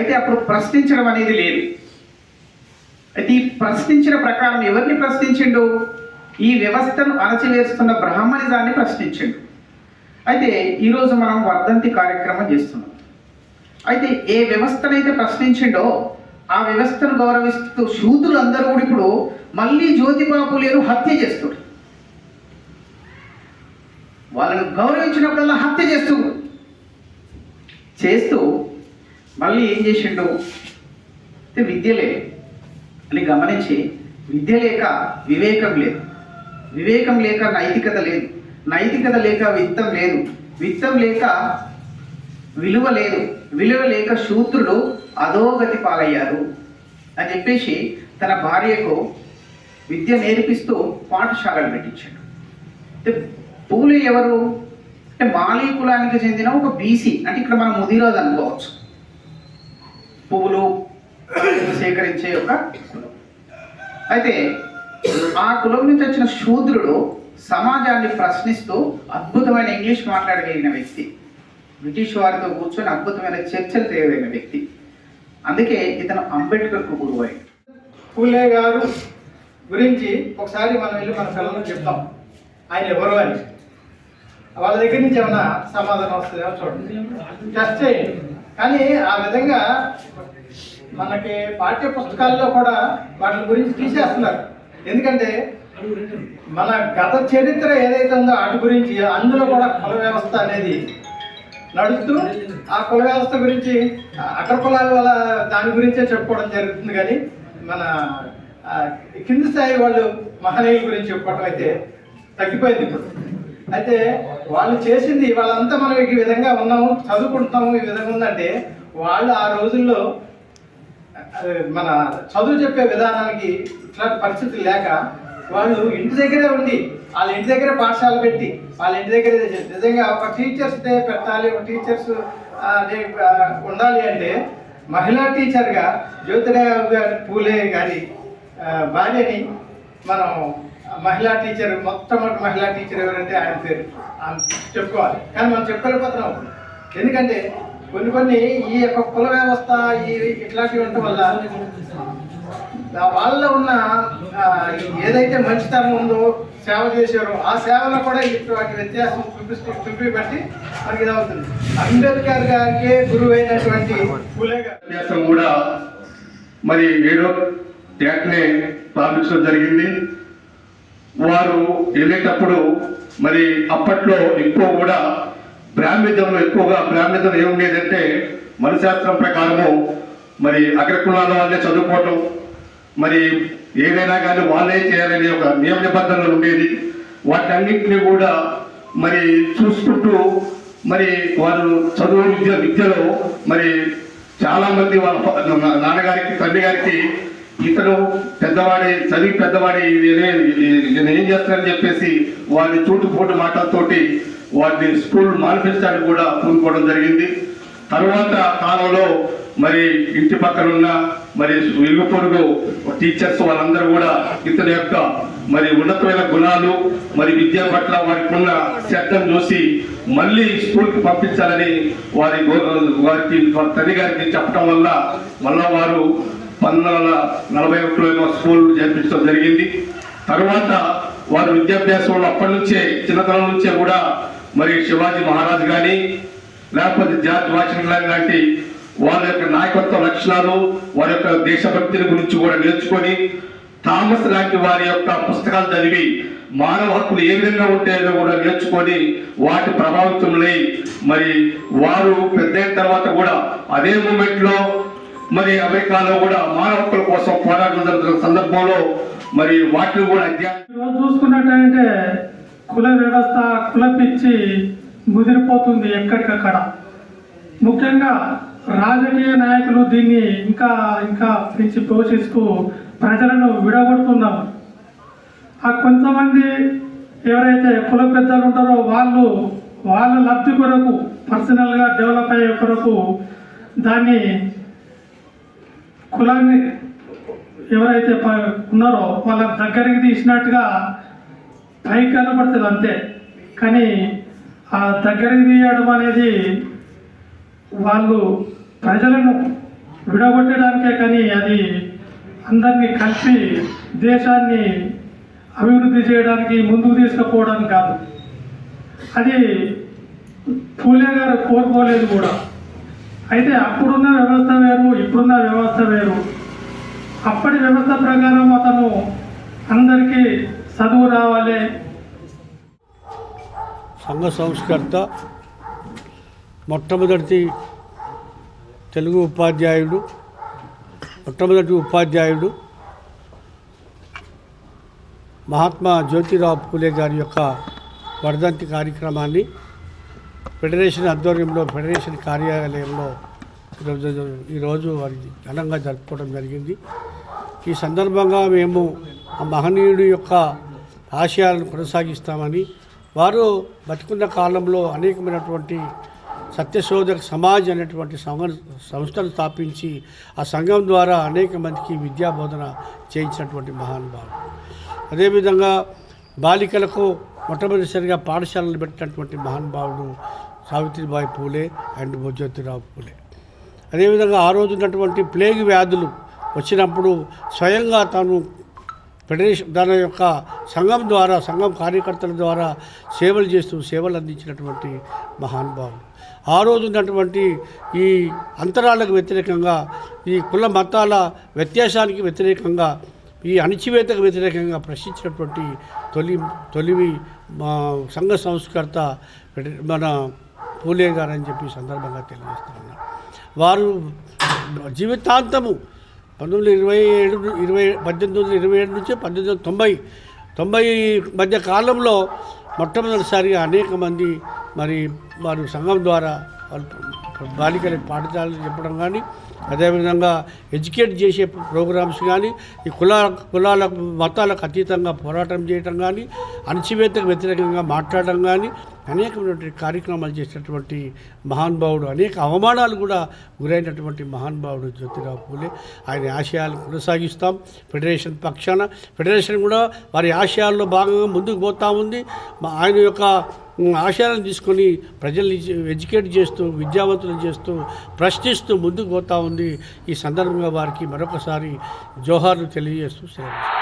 అయితే అప్పుడు ప్రశ్నించడం అనేది లేదు. అయితే ఈ ప్రశ్నించిన ప్రకారం ఎవరిని ప్రశ్నించిండు? ఈ వ్యవస్థను అణచివేస్తున్న బ్రాహ్మణిజాన్ని ప్రశ్నించిండు. అయితే ఈరోజు మనం వర్ధంతి కార్యక్రమం చేస్తున్నాం. అయితే ఏ వ్యవస్థనైతే ప్రశ్నించిండో ఆ వ్యవస్థను గౌరవిస్తూ శూద్రులు అందరూ కూడా ఇప్పుడు మళ్ళీ జ్యోతిబాబు లేరు హత్య చేస్తుడు వాళ్ళను గౌరవించినప్పుడల్లా హత్య చేస్తూ చేస్తూ మళ్ళీ ఏం చేసిండు? అయితే విద్య లేదు. అని గమనించి విద్య లేక వివేకం లేదు. వివేకం లేక నైతికత లేదు. నైతికత లేక విత్తం లేదు. విత్తం లేక విలువ లేదు. విలువ లేక శూద్రుడు అధోగతి పాలయ్యారు అని చెప్పేసి తన భార్యకు విద్య నేర్పిస్తూ పాఠశాలలు పెట్టించాడు. అంటే పూలు ఎవరు? అంటే మాలీ కులానికి చెందిన ఒక బీసీ. అంటే ఇక్కడ మనం ముదిరోజు అనుకోవచ్చు. పువ్వులు సేకరించే ఒక కులం. అయితే ఆ కులం నుంచి వచ్చిన శూద్రుడు సమాజాన్ని ప్రశ్నిస్తూ అద్భుతమైన ఇంగ్లీష్ మాట్లాడగలిగిన వ్యక్తి. బ్రిటిష్ వారితో కూర్చొని అద్భుతమైన చర్చలు చేయగలిగిన వ్యక్తి. అందుకే ఇతను అంబేద్కర్కు గురువు. పూలే గారు గురించి ఒకసారి మనం వెళ్ళి మన పిల్లలకు చెప్తాం. ఆయన ఎవరు అని. వాళ్ళ దగ్గర నుంచి ఏమైనా సమాధానం వస్తుందేమో చూడండి. టెస్ట్ చేయండి. కానీ ఆ విధంగా మనకి పాఠ్య పుస్తకాల్లో కూడా వాటి గురించి తీసేస్తున్నారు. ఎందుకంటే మన గత చరిత్ర ఏదైతే ఉందో వాటి గురించి అందులో కూడా కుల వ్యవస్థ అనేది నడుస్తూ ఆ కుల వ్యవస్థ గురించి అక్కడ కులాల వల్ల దాని గురించే చెప్పుకోవడం జరుగుతుంది కానీ మన కింది స్థాయి వాళ్ళు మహనీయుల గురించి చెప్పుకోవడం అయితే తగ్గిపోయింది ఇప్పుడు. అయితే వాళ్ళు చేసింది వాళ్ళంతా మనం ఈ విధంగా ఉన్నాము చదువుకుంటున్నాము ఈ విధంగా ఉందంటే వాళ్ళు ఆ రోజుల్లో మన చదువు చెప్పే విధానానికి ఇట్లాంటి పరిస్థితి లేక వాళ్ళు ఇంటి దగ్గరే ఉండి వాళ్ళ ఇంటి దగ్గరే పాఠశాల పెట్టి వాళ్ళ ఇంటి దగ్గరే నిజంగా ఒక టీచర్స్ డే పెట్టాలి ఒక టీచర్స్ డే ఉండాలి అంటే మహిళా టీచర్గా జ్యోతిరావు గారి పూలే గారి భార్యని మనం మహిళా టీచర్ మొట్టమొదటి మహిళా టీచర్ ఎవరంటే ఆయన పేరు. చెప్పుకోవాలి. కానీ మనం చెప్పలేకపోతున్నాం. ఎందుకంటే కొన్ని కొన్ని ఈ యొక్క కుల వ్యవస్థ ఈ ఇట్లాంటివి ఉండటం వల్ల ఆ వాళ్ళలో ఉన్న ఏదైతే మంచితనం ఉందో సేవ చేశారో ఆ సేవలో కూడా ఇటువంటి వ్యత్యాసం చూపిస్తూ చూపి బట్టి మనకి ఇదవుతుంది. అంబేద్కర్ గారికి గురువు అయినటువంటి కూడా మరి ఏడో ట్యాక్నే ప్రారంభించడం జరిగింది. వారు వెళ్ళేటప్పుడు మరి అప్పట్లో ఎక్కువ కూడా బ్రాహ్మణ్యంలో ఎక్కువగా బ్రాహ్మణ్యం ఏముండేదంటే మనశాస్త్రం ప్రకారము మరి అగ్రకులాల వాళ్ళే చదువుకోవటం మరి ఏదైనా కానీ వాళ్ళే చేయాలనే ఒక నియమ నిబంధనలు ఉండేది. వాటన్నింటినీ కూడా మరి చూసుకుంటూ మరి వారు చదువు విద్య విద్యలో మరి చాలామంది వాళ్ళ నాన్నగారికి తండ్రి గారికి ఇతను పెద్దవాడి చదివి పెద్దవాడి నేను ఏం చేస్తానని చెప్పేసి వారిని చూటుపోటు మాటలతోటి వారిని స్కూల్ మానిఫెస్టాన్ని కూడా పూనుకోవడం జరిగింది. తరువాత కాలంలో మరి ఇంటి పక్కన ఉన్న మరి ఇరుగు పొరుగు టీచర్స్ వాళ్ళందరూ కూడా ఇతని యొక్క మరి ఉన్నతమైన గుణాలు మరి విద్య పట్ల వారికి ఉన్న శ్రద్ధను చూసి మళ్ళీ స్కూల్కి పంపించాలని వారి గో- వారికి తల్లి గారికి చెప్పడం వల్ల మళ్ళా వారు పంతొమ్మిది వందల నలభై ఒకటిలో ఏమో స్కూల్ చేర్పించడం జరిగింది. తర్వాత వారి విద్యాభ్యాసంలో అప్పటి నుంచే చిన్నతనం నుంచే కూడా మరి శివాజీ మహారాజ్ కానీ లేకపోతే జార్జ్ వాషింగ్టన్ లాంటి వాళ్ళ యొక్క నాయకత్వ లక్షణాలు వారి యొక్క దేశభక్తిని గురించి కూడా నేర్చుకొని థామస్ లాంటి వారి యొక్క పుస్తకాలు చదివి మానవ హక్కులు ఏ విధంగా ఉంటాయో కూడా నేర్చుకొని వాటి ప్రభావితములై మరి వారు పెద్ద తర్వాత కూడా అదే మూమెంట్లో మరి అమెరికాలో కూడా మానవ హక్కుల కోసం పోరాటం జరుగుతున్న సందర్భంలో మరి వాటిని కూడా అధ్యయనం ఈరోజు కుల వ్యవస్థ కుల పిచ్చి ముదిరిపోతుంది ఎక్కడికక్కడ. ముఖ్యంగా రాజకీయ నాయకులు దీన్ని ఇంకా ఇంకా పెంచి పోషిస్తూ ప్రజలను విడగొడుతున్నారు. ఆ కొంతమంది ఎవరైతే కుల పెద్దలు ఉంటారో వాళ్ళు వాళ్ళ లబ్ధి కొరకు పర్సనల్గా డెవలప్ అయ్యే కొరకు దాన్ని కులాన్ని ఎవరైతే ప- ఉన్నారో వాళ్ళ దగ్గరికి తీసినట్టుగా పై కనపడుతుంది అంతే. కానీ ఆ దగ్గరికి తీయడం అనేది వాళ్ళు ప్రజలను విడగొట్టడానికే కానీ అది అందరినీ కలిపి దేశాన్ని అభివృద్ధి చేయడానికి ముందుకు తీసుకుపోవడానికి కాదు. అది పూలే గారు కోరుకోలేదు కూడా. అయితే అప్పుడున్న వ్యవస్థ వేరు ఇప్పుడున్న వ్యవస్థ వేరు. అప్పటి వ్యవస్థ ప్రకారం అతను అందరికీ చదువు రావాలి. సంఘ సంస్కర్త మొట్టమొదటి తెలుగు ఉపాధ్యాయుడు మొట్టమొదటి ఉపాధ్యాయుడు మహాత్మా జ్యోతిరావు పూలే గారి యొక్క వర్ధంతి కార్యక్రమాన్ని ఫెడరేషన్ ఆధ్వర్యంలో ఫెడరేషన్ కార్యాలయంలో ఈరోజు ఈరోజు వారి ఘనంగా జరుపుకోవడం జరిగింది. ఈ సందర్భంగా మేము ఆ మహనీయుడి యొక్క ఆశయాలను కొనసాగిస్తామని వారు బతుకున్న కాలంలో అనేకమైనటువంటి సత్యశోధక సమాజ్ అనేటువంటి సంఘ సంస్థను స్థాపించి ఆ సంఘం ద్వారా అనేక మందికి విద్యా బోధన చేయించినటువంటి మహానుభావుడు అదేవిధంగా బాలికలకు మొట్టమొదటిసారిగా పాఠశాలలు పెట్టినటువంటి మహానుభావుడు సావిత్రిబాయి పూలే అండ్ జ్యోతిరావు పూలే. అదేవిధంగా ఆ రోజు ఉన్నటువంటి ప్లేగ్ వ్యాధులు వచ్చినప్పుడు స్వయంగా తాను ఫెడరేషన్ దాని యొక్క సంఘం ద్వారా సంఘం కార్యకర్తల ద్వారా సేవలు చేస్తూ సేవలు అందించినటువంటి మహానుభావులు ఆ రోజు ఉన్నటువంటి ఈ అంతరాలకు వ్యతిరేకంగా ఈ కుల మతాల వ్యత్యాసానికి వ్యతిరేకంగా ఈ అణిచివేతకు వ్యతిరేకంగా ప్రశ్నించినటువంటి తొలి తొలివి మా సంఘ సంస్కర్త మన పూలే గారు అని చెప్పి సందర్భంగా తెలియజేస్తా ఉన్నా వారు జీవితాంతము పంతొమ్మిది ఇరవై ఏడు ఇరవై పద్దెనిమిది వందల ఇరవై ఏడు నుంచి పద్దెనిమిది వందల తొంభై తొంభై మధ్య కాలంలో మొట్టమొదటిసారిగా అనేక మంది మరి వారు సంఘం ద్వారా బాలికల పాఠశాలలు చెప్పడం కానీ అదేవిధంగా ఎడ్యుకేట్ చేసే ప్రోగ్రామ్స్ కానీ ఈ కుల కులాల మతాలకు అతీతంగా పోరాటం చేయటం కానీ అణచివేతకు వ్యతిరేకంగా మాట్లాడడం కానీ అనేకమైనటువంటి కార్యక్రమాలు చేసినటువంటి మహానుభావుడు అనేక అవమానాలు కూడా గురైనటువంటి మహానుభావుడు జ్యోతిరావు పూలే. ఆయన ఆశయాలు కొనసాగిస్తాం. ఫెడరేషన్ పక్షాన ఫెడరేషన్ కూడా వారి ఆశయాల్లో భాగంగా ముందుకు పోతా ఉంది. ఆయన యొక్క ఆశయాలను తీసుకొని ప్రజల్ని ఎడ్యుకేట్ చేస్తూ విద్యావంతులు చేస్తూ ప్రశ్నిస్తూ ముందుకు పోతా ఉంది. ఈ సందర్భంగా వారికి మరొకసారి జోహార్లు తెలియజేస్తూ సెలవు